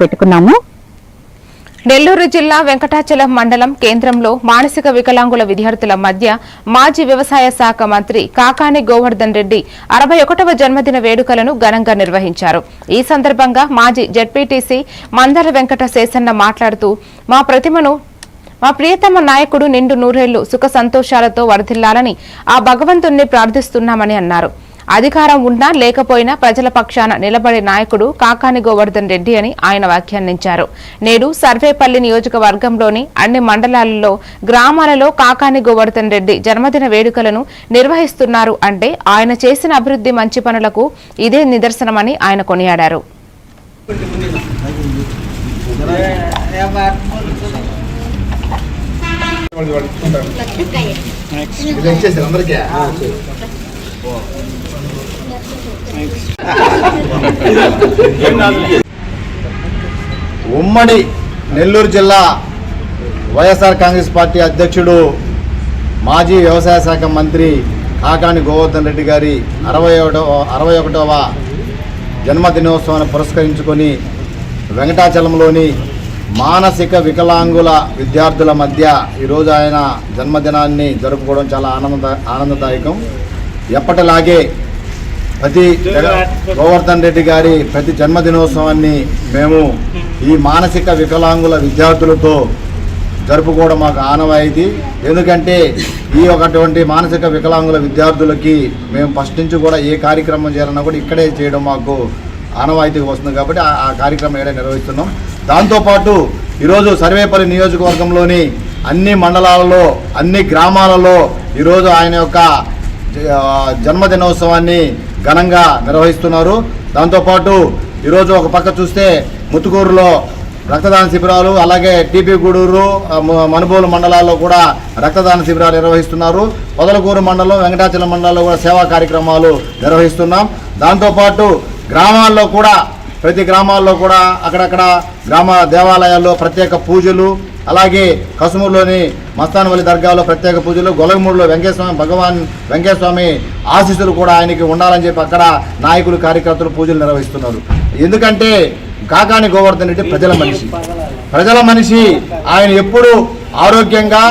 పెట్టుకున్నాము. నెల్లూరు జిల్లా వెంకటాచలం మండలం కేంద్రంలో మానసిక వికలాంగుల విద్యార్థుల మధ్య మాజీ వ్యవసాయ శాఖ మంత్రి కాకాని గోవర్ధన్ రెడ్డి అరవై ఒకటవ జన్మదిన వేడుకలను ఘనంగా నిర్వహించారు. ఈ సందర్భంగా మాజీ జడ్పీటీసీ మందర వెంకట శేషన్న మాట్లాడుతూ మా ప్రతిమను మా ప్రియతమ నాయకుడు నిండు నూరేళ్ళు సుఖ సంతోషాలతో వర్ధిల్లాలని ఆ భగవంతుణ్ణి ప్రార్థిస్తున్నామని అన్నారు. అధికారం ఉన్నా లేకపోయినా ప్రజల పక్షాన నిలబడే నాయకుడు కాకాని గోవర్ధన్ రెడ్డి అని ఆయన వ్యాఖ్యానించారు. నేడు సర్వేపల్లి నియోజకవర్గంలోని అన్ని మండలాలలో గ్రామాలలో కాకాని గోవర్ధన్ రెడ్డి జన్మదిన వేడుకలను నిర్వహిస్తున్నారు అంటే ఆయన చేసిన అభివృద్ధి మంచి పనులకు ఇదే నిదర్శనమని ఆయన కొనియాడారు. అందరికీ. ఉమ్మడి నెల్లూరు జిల్లా వైఎస్ఆర్ కాంగ్రెస్ పార్టీ అధ్యక్షుడు మాజీ వ్యవసాయ శాఖ మంత్రి కాకాని గోవర్ధన్ రెడ్డి గారి అరవై ఒకటవ అరవై ఒకటవ జన్మదినోత్సవాన్ని పురస్కరించుకొని వెంకటాచలంలోని మానసిక వికలాంగుల విద్యార్థుల మధ్య ఈరోజు ఆయన జన్మదినాన్ని జరుపుకోవడం చాలా ఆనంద ఆనందదాయకం. ఎప్పటిలాగే ప్రతి గోవర్ధన్ రెడ్డి గారి ప్రతి జన్మదినోత్సవాన్ని మేము ఈ మానసిక వికలాంగుల విద్యార్థులతో జరుపుకోవడం మాకు ఆనవాయితీ. ఎందుకంటే ఈ ఒకటువంటి మానసిక వికలాంగుల విద్యార్థులకి మేము ఫస్ట్ నుంచి కూడా ఏ కార్యక్రమం చేయాలన్నా కూడా ఇక్కడే చేయడం మాకు ఆనవాయితీగా వస్తుంది కాబట్టి ఆ- కార్యక్రమం ఏడే నిర్వహిస్తున్నాం. దాంతోపాటు ఈరోజు సర్వేపల్లి నియోజకవర్గంలోని అన్ని మండలాలలో అన్ని గ్రామాలలో ఈరోజు ఆయన యొక్క జన్మదినోత్సవాన్ని ఘనంగా నిర్వహిస్తున్నారు. దాంతోపాటు ఈరోజు ఒక పక్క చూస్తే ముత్తుకూరులో రక్తదాన శిబిరాలు అలాగే టీపీ గూడూరు మనుబోలు మండలాల్లో కూడా రక్తదాన శిబిరాలు నిర్వహిస్తున్నారు. పొదలకూరు మండలం వెంకటాచలం మండలంలో కూడా సేవా కార్యక్రమాలు నిర్వహిస్తున్నాం. దాంతోపాటు గ్రామాల్లో కూడా ప్రతి గ్రామాల్లో కూడా అక్కడక్కడ గ్రామ దేవాలయాల్లో ప్రత్యేక పూజలు అలాగే కసుమూరులోని మస్తానవల్లి దర్గాలో ప్రత్యేక పూజలు గొలగమూరులో వెంకటస్వామి భగవాన్ వెంకటస్వామి ఆశీస్సులు కూడా ఆయనకి ఉండాలని చెప్పి అక్కడ నాయకులు కార్యకర్తలు పూజలు నిర్వహిస్తున్నారు. ఎందుకంటే కాకాని గోవర్ధన్ రెడ్డి ప్రజల మనిషి. ప్రజల మనిషి. ఆయన ఎప్పుడు ఆరోగ్యంగా